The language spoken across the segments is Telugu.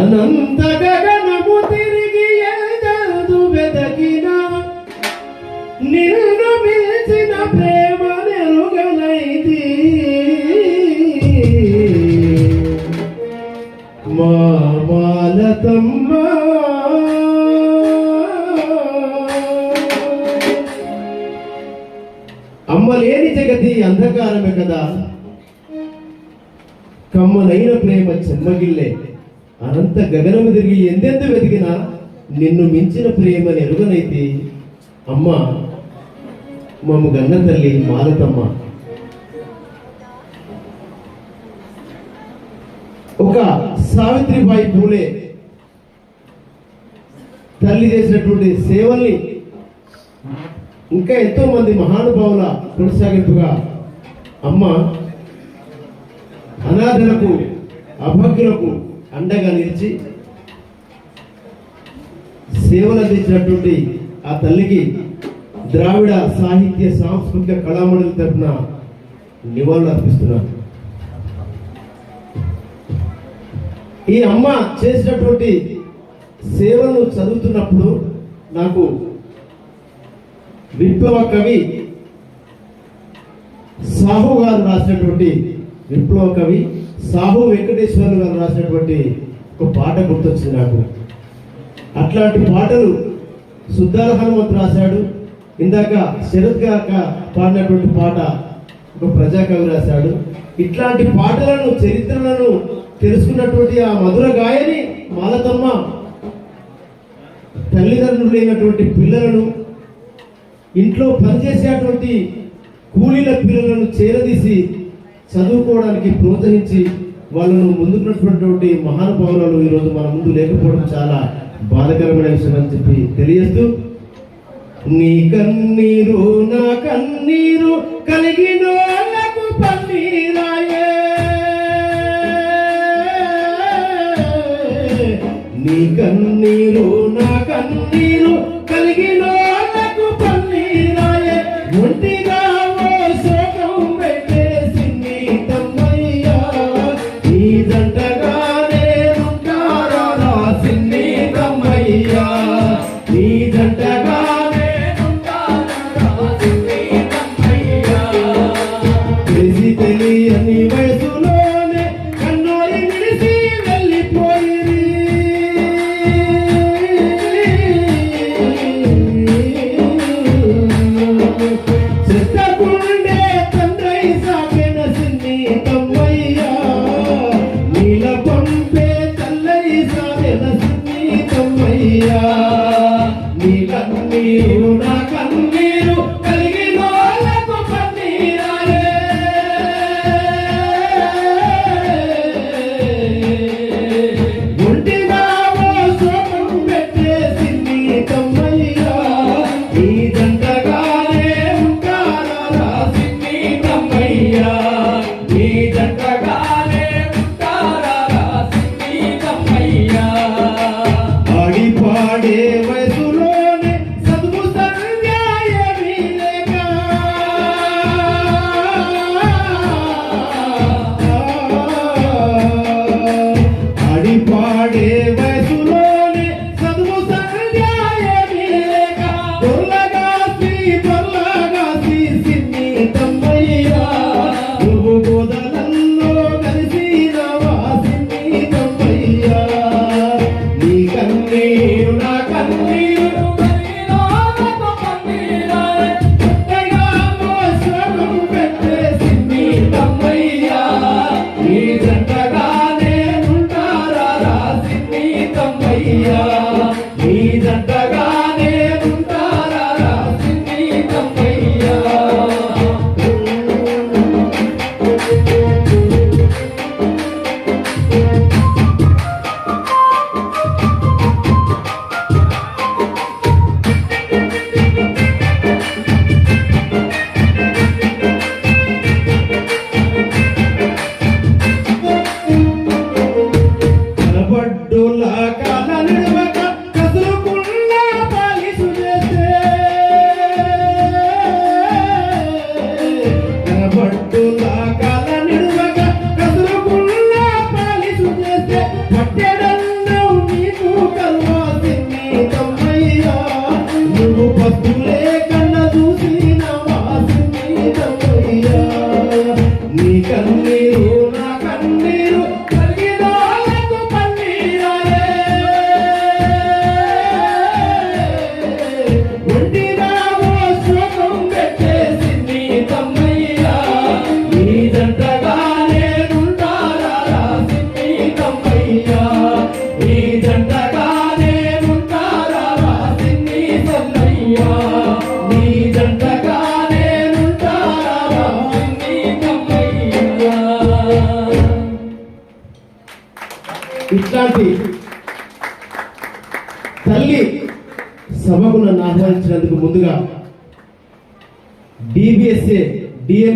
అనంత గగనము తిరిగి ఎదదు వెదకిన. నిన్ను మిల్చిన ప్రేమ నెరుగలైది. మా మాలతమ్మ అమ్మ లేని జగతి అంధకారమే కదా. కమ్మలైన ప్రేమ చెమ్మగిల్లే. అనంత గగనము తిరిగి ఎందెంత వెతికినా నిన్ను మించిన ప్రేమ ఎరుగనైతే అమ్మ మమ్మ గన్న తల్లి మాలతమ్మ ఒక సావిత్రిబాయి పూలే తల్లి చేసినటువంటి సేవల్ని ఇంకా ఎంతో మంది మహానుభావుల కొనసాగింపుగా అమ్మ అనాథలకు అభగ్యులకు అండగా నిలిచి సేవలు అందించినటువంటి ఆ తల్లికి ద్రావిడ సాహిత్య సాంస్కృతిక కళామండలి తరఫున నివాళులు అర్పిస్తున్నారు ఈ అమ్మ చేసినటువంటి సేవలను చదువుతున్నప్పుడు నాకు విప్లవ కవి సాహు గారు రాసినటువంటి విప్లవ కవి సాహు వెంకటేశ్వర గారు రాసినటువంటి ఒక పాట గుర్తొచ్చింది నాకు. అట్లాంటి పాటలు సుద్దాల హనుమంత్ రాశాడు. ఇందాక శరత్ గాక పాడినటువంటి పాట ఒక ప్రజాకవి రాశాడు. ఇట్లాంటి పాటలను చరిత్రలను తెలుసుకున్నటువంటి ఆ మధుర గాయని మాలతమ్మ తల్లిదండ్రులు లేనటువంటి పిల్లలను ఇంట్లో పనిచేసేటువంటి కూలీల పిల్లలను చేరదీసి చదువుకోవడానికి ప్రోత్సహించి వాళ్ళను ముందుకున్నటువంటి మహానుభావులను ఈరోజు మన ముందు లేకపోవడం చాలా బాధకరమైన విషయం అని చెప్పి తెలియజేస్తూ నీ కన్నీరు నా కన్నీరు కలిగిన పన్నీరాయే. నీ కన్నీరు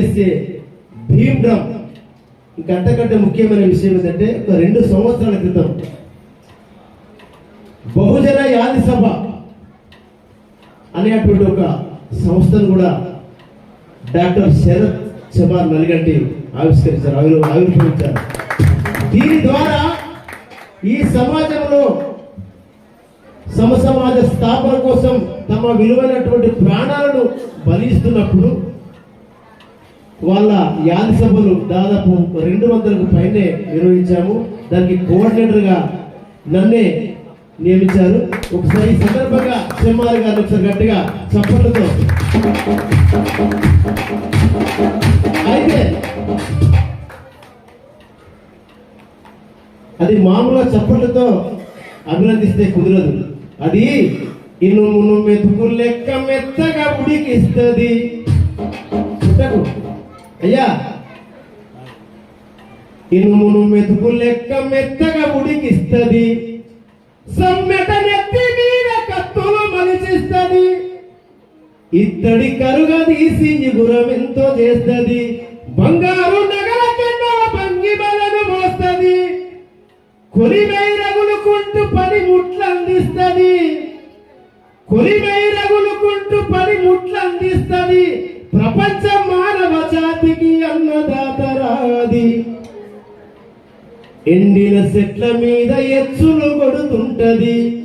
డిఎంఎస్ఏ భీమ్రామ్ ఇంకంతకంటే ముఖ్యమైన విషయం ఏంటంటే ఒక రెండు సంవత్సరాల క్రితం బహుజన యాది సభ అనేటువంటి ఒక సంస్థను కూడా డాక్టర్ శరత్ చమార్ నల్గంటి ఆవిష్కరించారు ఆవిర్ ఆవిర్భవించారు దీని ద్వారా ఈ సమాజంలో సమసమాజ స్థాపన కోసం తమ విలువైనటువంటి ప్రాణాలను బలిస్తున్నప్పుడు వాళ్ళ యాది సభలు దాదాపు రెండు వందలకు పైనే నిర్వహించాము. దానికి కోఆర్డినేటర్గా నన్నే నియమించారు. ఒకసారి సందర్భంగా చెమ్మారి గారిని ఒకసారి గట్టిగా చప్పట్లతో అయితే అది మామూలుగా చప్పట్లతో అభినందిస్తే కుదరదు. అది ఇనుమును మెతుకు లెక్క మెత్తగా ఉడికిస్తుంది. పుట్టకు అయ్యా. ఇనుమును మెతుకు లెక్క మెత్తగా ఉడికిస్తుంది. సమ్మెట నెత్తి మీద కత్తులు మలిచిస్తుంది. ఇత్తడి కరుగా తీసి గురం ఎంతో చేస్తుంది. బంగారు నగల కన్నా భంగి బలను మోస్తుంది. కొలిమై రగులుకుంటూ పని ముట్లు అందిస్తుంది. కొలిమై రగులుకుంటూ పని ముట్లు అందిస్తుంది. ప్రపంచం అన్నదాతరాది. ఎండిన చెట్ల మీద ఎచ్చులు కొడుతుంటది.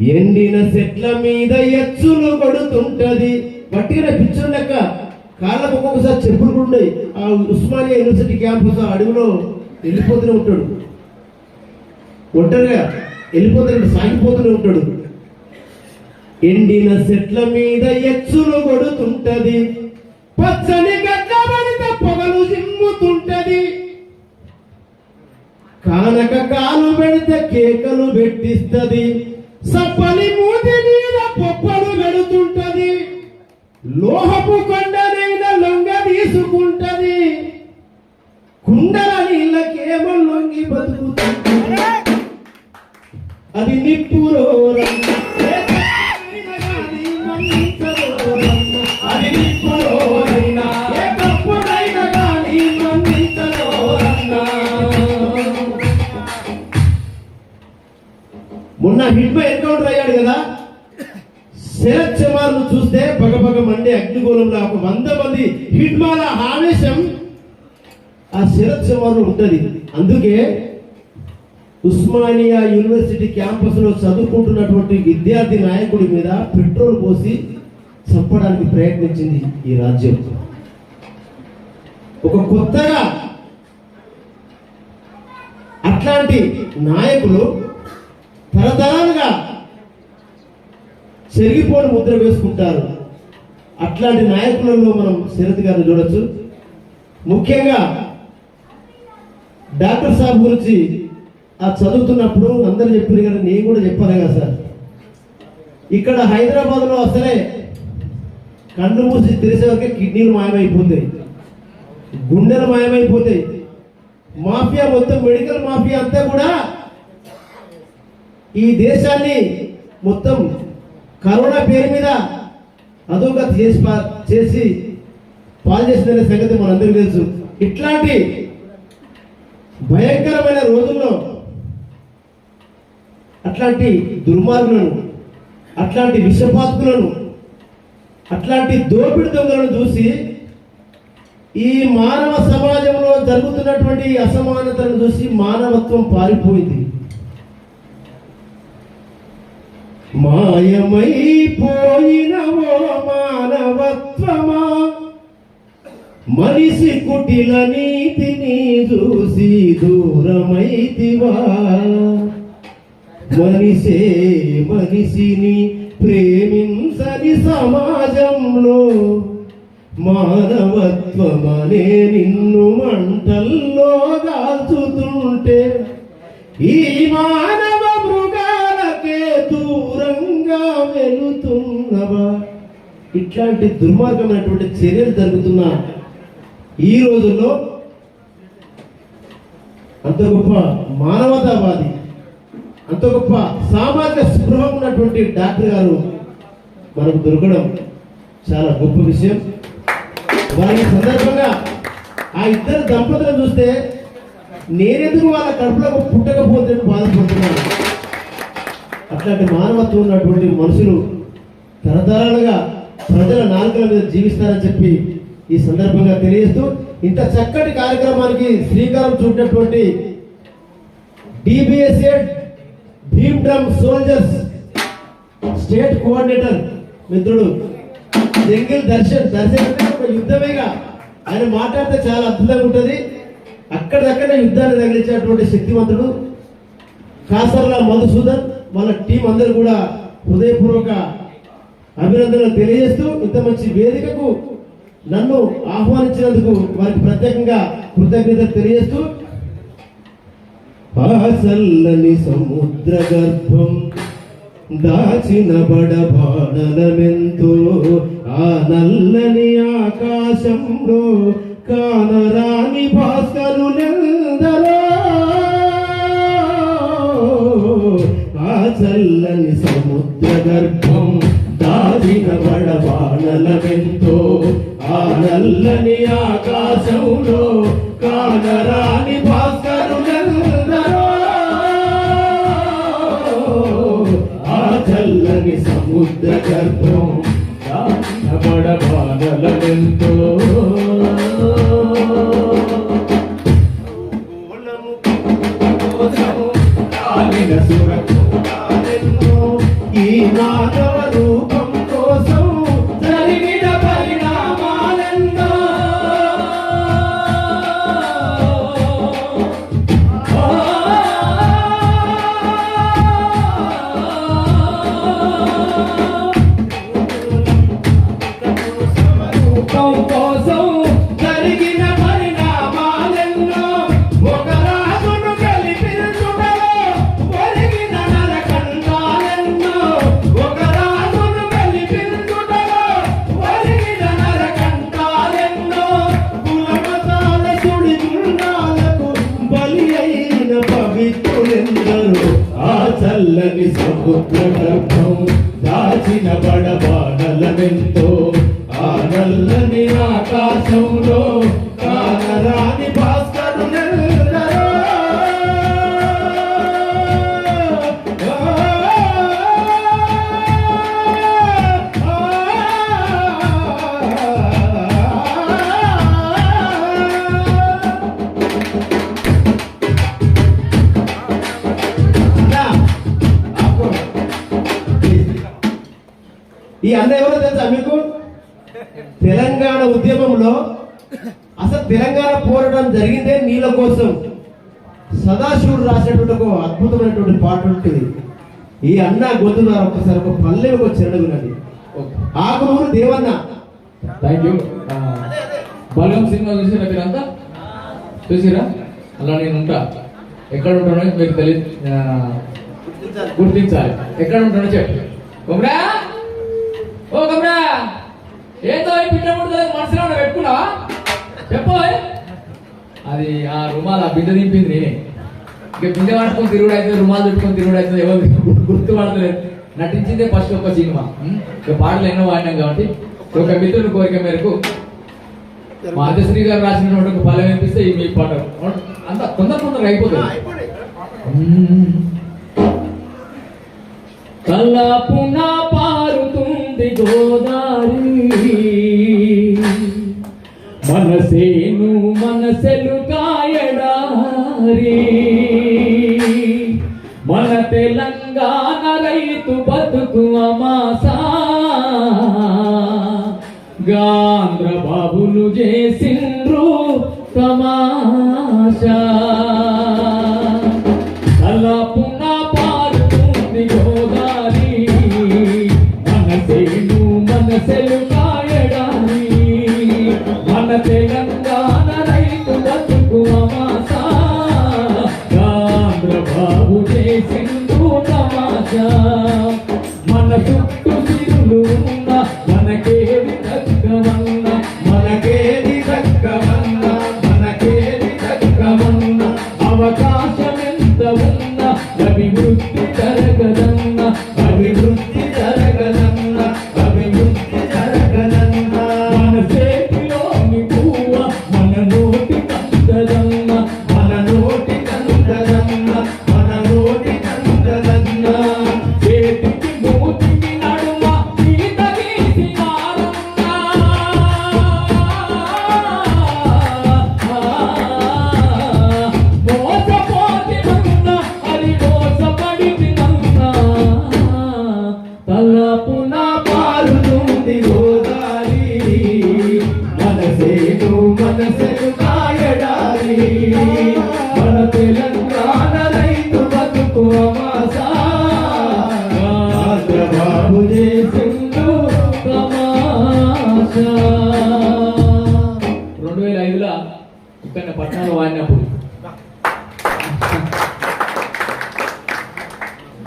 ఎండిన చెట్ల మీద ఎచ్చులు కొడుతుంటది. పట్టిన పిచ్చర్ లెక్క కాళ్ళకు ఒక్కొక్కసారి చెప్పులు కూడా ఆ ఉస్మానియా యూనివర్సిటీ క్యాంపస్ అడుగులో అడవిలో వెళ్ళిపోతూనే ఉంటాడు. ఒంటరిగా వెళ్ళిపోతాడు సాగిపోతూనే ఉంటాడు. ఎండిన చెట్ల మీద ఎచ్చులు కొడుతుంటది. పచ్చని కానక కాలు పెడితే కేకలు పెట్టిస్తుంది. సప్పని మూతి మీద పొప్పలు పెడుతుంటది. లోహపు కొండనైన లొంగ తీసుకుంటది. కుండల నీళ్ళకేమో లొంగి బతుకుతుంది అది నిప్పురోరన్న అగ్నిగోళంలో ఒక వంద మంది హిడ్మాల ఆవేశం ఆ శరత్ ఉంటుంది. అందుకే ఉస్మానియా యూనివర్సిటీ క్యాంపస్లో చదువుకుంటున్నటువంటి విద్యార్థి నాయకుడి మీద పెట్రోల్ పోసి చంపడానికి ప్రయత్నించింది ఈ రాజ్యం. ఒక కొత్తగా అట్లాంటి నాయకులు తరతరాలుగా చెరిగిపోని ముద్ర వేసుకుంటారు. అట్లాంటి నాయకులలో మనం శరత్ గారిని చూడొచ్చు. ముఖ్యంగా డాక్టర్ సాబ్ గురించి ఆ చదువుతున్నప్పుడు అందరు చెప్పారు కదా నేను కూడా చెప్పాను కదా సార్. ఇక్కడ హైదరాబాద్లో అసలే కళ్ళు మూసి తెరిసే వరకే కిడ్నీలు మాయమైపోతాయి గుండెలు మాయమైపోతాయి మాఫియా మొత్తం మెడికల్ మాఫియా అంతా కూడా ఈ దేశాన్ని మొత్తం కరోనా పేరు మీద అదొక చేసి చేసి పాలు చేసిందనే సంగతి మనందరికీ తెలుసు. ఇట్లాంటి భయంకరమైన రోజుల్లో అట్లాంటి దుర్మార్గులను అట్లాంటి విషపాత్రులను అట్లాంటి దోపిడి దొంగలను చూసి ఈ మానవ సమాజంలో జరుగుతున్నటువంటి అసమానతలను చూసి మానవత్వం పారిపోయింది. మాయమైపోయిన ఓ మానవత్వమా? మనిషి కుటిల నీతిని చూసి దూరమైతివా? మనిషే మనిషిని ప్రేమించని సమాజంలో మానవత్వమనే నిన్ను మంటల్లో దాచుతుంటే ఈ మానవ దూరంగా ఇట్లాంటి దుర్మార్గమైనటువంటి చర్యలు జరుగుతున్న ఈ రోజుల్లో అంత గొప్ప మానవతావాది అంత గొప్ప సామాజిక స్పృహ ఉన్నటువంటి డాక్టర్ గారు మనకు దొరకడం చాలా గొప్ప విషయం. వారి సందర్భంగా ఆ ఇద్దరు దంపతులను చూస్తే నేనెందుకు వాళ్ళ కడుపులో పుట్టకపోతే బాధపడుతున్నాను అట్లాంటి మానవత్వం ఉన్నటువంటి మనుషులు తరతరాలుగా ప్రజల నాలుకల మీద జీవిస్తారని చెప్పి ఈ సందర్భంగా తెలియజేస్తూ ఇంత చక్కటి కార్యక్రమానికి శ్రీకారం చుట్టినటువంటి DBSA Bheem drum soldiers state coordinator మిత్రుడు జంగిల్ దర్శన్ దర్శన్ ఒక యుద్ధమేగా. ఆయన మాట్లాడితే చాలా అద్భుతంగా ఉంటుంది. అక్కడిదక్కడ యుద్ధాన్ని తగిలించినటువంటి శక్తివంతుడు కాసర్ల మధుసూదన్. మన టీం అందరూ కూడా హృదయపూర్వక అభినందనలు తెలియజేస్తూ ఇంత మంచి వేదికకు నన్ను ఆహ్వానించినందుకు వారికి ప్రత్యేకంగా కృతజ్ఞతలు తెలియజేస్తూ ఆ సముద్ర గర్భం దాచిన బడబాడలమెంతో ఆ నల్లని ఆకాశంలో కానరాని ఈ పవిత్రులెందరూ ఆ చల్లని సముద్ర గర్భం దాచిన బడబాడలమెంతో ఆ నల్లని ఆకాశంలో కానరాని పోరాటం జరిగిందే నీళ్ళ కోసం. సదాశివుడు రాసినటువంటి ఒక అద్భుతమైనటువంటి పాట ఉంటుంది. ఈ అన్న గొంతు ద్వారా ఒక్కసారి ఒక పల్లె ఒక చెరడు వినండి ఆకునూరు దేవన్న. థ్యాంక్ యూ బలం సినిమా చూసిరా మీరంతా? చూసిరా? అలా నేను ఉంటా. ఎక్కడ ఉంటానో మీకు తెలియదు గుర్తించాలి. ఎక్కడ ఉంటానో చెప్పు. కొమరా? ఓ కొమరా! ఏదో ఈ పిట్ట మనసులో పెట్టుకున్నావా? చెప్పు అది ఆ రుమాల్ ఆ బిడ్డ దింపింది నేనే ఇక బిడ్డ పట్టుకొని తిరుగుడు అవుతుంది రుమాలు పెట్టుకొని తిరుగుడు అవుతుంది ఎవరు గుర్తు పడతలేదు. నటించిందే ఫస్ట్ ఒక సినిమా. ఇక పాటలు ఎన్నో వాడినాం కాబట్టి. ఒక మిత్రుని కోరిక మేరకు మా గారు రాసినటువంటి ఒక ఫలం వినిపిస్తే ఈ మీ పాట అంత తొందర తొందరగా అయిపోతుంది. కల్లాపున పారుతుంది గోదా మనసేను మనసెలు కాయడారి. మన తెలంగాణ రైతు బతుకు అమాసా. గాంధ్ర బాబులు చేసిండ్రు తమాషా. తలపున పారుతుంది గోదారి. మనసేను మనసెలు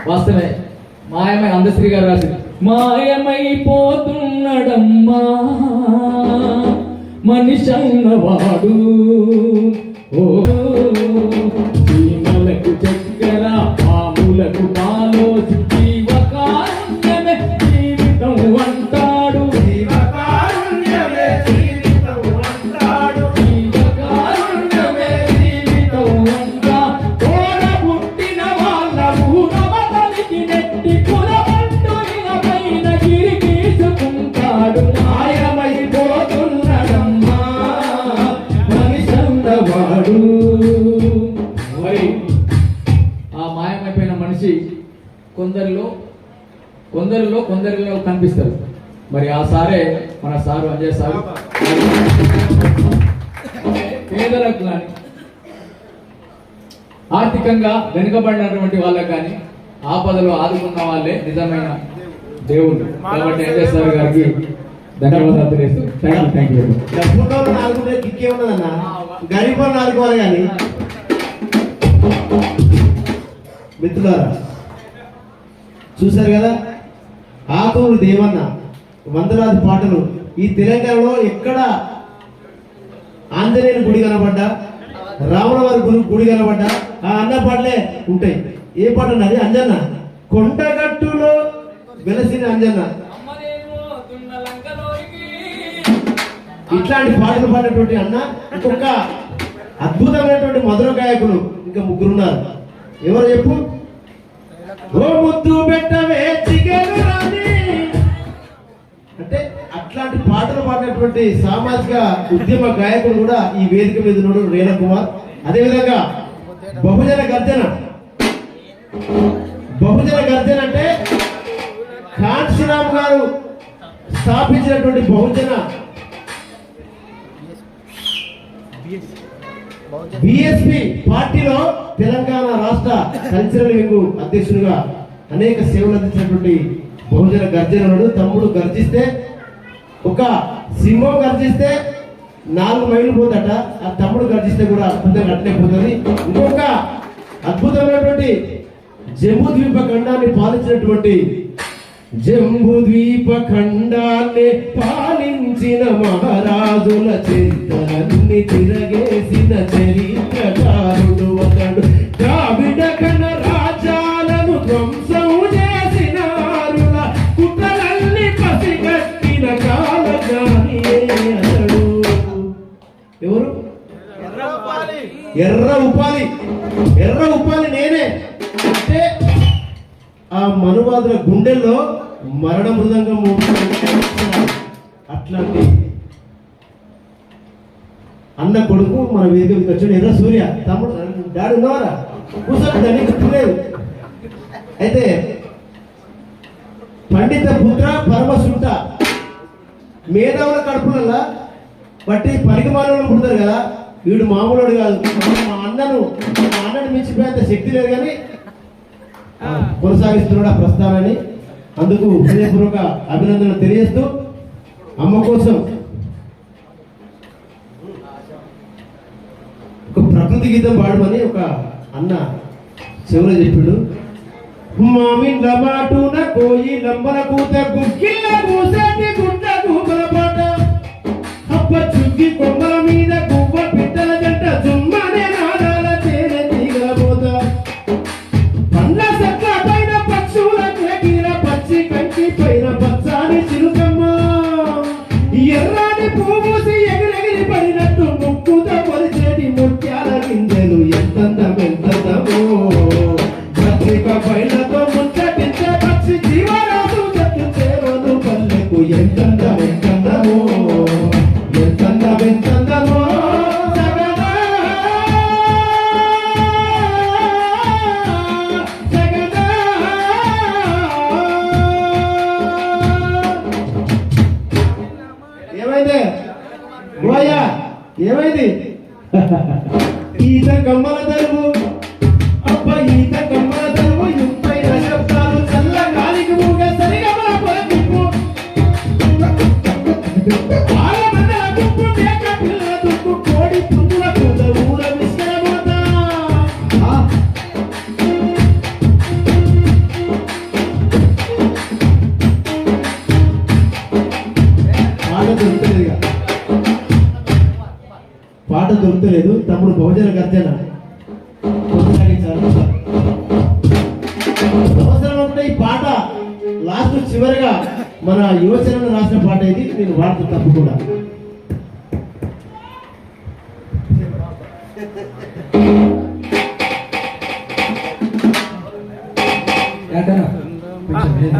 వాస్తవే మాయమై అందశ్రీ గారు రాసింది. మాయమైపోతున్నాడమ్మా మనిషి అన్నవాడు ఓ చీమలకు కొందరిలో కొందరిలో కొందరిలో కనిపిస్తారు. మరి ఆ సారే మన సారు అంజయ్ సారు. పేదలకు కానీ ఆర్థికంగా వెనుకబడినటువంటి వాళ్ళకు కానీ ఆపదలో ఆదుకున్న వాళ్ళే నిజమైన దేవుడు కాబట్టి అంజయ్ సార్ గారికి ధన్యవాదాలు తెలియజేస్తూ థ్యాంక్ యూ థ్యాంక్ యూ డబ్బున్నోళ్ళు నాలుగు కిక్కే ఉన్నదన్న? గరీబ్ వాళ్ళు కానీ? మిత్రులారా చూశారు కదా? ఆతూరు దేవన్న వందలాది పాటలు. ఈ తెలంగాణలో ఎక్కడ ఆంజనేయుని గుడి కనబడ్డా? రావణ గురు గుడి గుడి కనబడ్డా? ఆ అన్న పాటలే ఉంటాయి. ఏ పాట ఉన్నది అంజన్న. కొండగట్టులో వెలసిన అంజన్న. ఇట్లాంటి పాటలు పాడినటువంటి అన్న ఇంకొక అద్భుతమైనటువంటి మధుర గాయకులు ఇంకా ముగ్గురు ఉన్నారు ఎవరు చెప్పు? ఓ ముద్దు పెట్టవే చికెను అంటే అట్లాంటి పాటలు పాడినటువంటి సామాజిక ఉద్యమ గాయకుడు కూడా ఈ వేదిక మీద ఉన్నాడు రేణ కుమార్. అదేవిధంగా బహుజన గర్జన. బహుజన గర్జన అంటే కాంశీరామ్ గారు స్థాపించినటువంటి బహుజన. బిఎస్పి పార్టీలో తెలంగాణ రాష్ట్ర కల్చరల్ వింగ్ అధ్యక్షుడిగా అనేక సేవలు అందించినటువంటి బహుజన గర్జనుడు తమ్ముడు గర్జిస్తే ఒక సింహం గర్జిస్తే నాలుగు మైళ్ళు పోతట ఆ తమ్ముడు గర్జిస్తే కూడా అద్భుతంగా అట్లే పోతుంది. ఇంకొక అద్భుతమైనటువంటి జమ్మూ ద్వీప ఖండాన్ని పాలించినటువంటి జంబు ద్వీప ఖండాన్ని పాలించిన మహారాజుల చింతలన్నీ తిరగేసిన చరిత్రకారుడు ఒకడు. ద్రావిడ కన రాజాలను ధ్వంసం చేసిన వారుల కుట్రలన్నీ పసిగట్టిన కాలగాని అతడు. ఎవరు? ఎర్ర ఉపాలి. ఎర్ర ఉపాలి నేనే. అంటే ఆ మనువాదుల గుండెల్లో మరణ మృదంగం అట్లాంటి అన్న కొడుకు మన వేదిక వచ్చాడు. ఏదో సూర్య తమ్ముడు డాడీ ఉన్నవారా? కూర్చోండి దాన్ని గుర్తులేదు అయితే పండిత పుత్ర పరమసుంట మేధావుల కడుపులలో బట్టి పరిగమానంలో పుడతారు కదా. వీడు మామూలుడు కాదు. మా అన్నను మా అన్నను మించిపోయేంత శక్తి లేదు కానీ కొనసాగిస్తున్నాడు ఆ ప్రస్థానాన్ని. అందుకు హృదయపూర్వక అభినందన తెలియజేస్తూ అమ్మ కోసం ఒక ప్రకృతి గీతం పాడమని ఒక అన్న చెవులో చెప్పాడు. మామిండ్ల మాటున కోయి నంబర కూత పాట. అప్ప చుక్కి కొమ్మల మీద కొమ్మ పిట్టల జంట జుమ్మ ఎర్ర ¡Ay!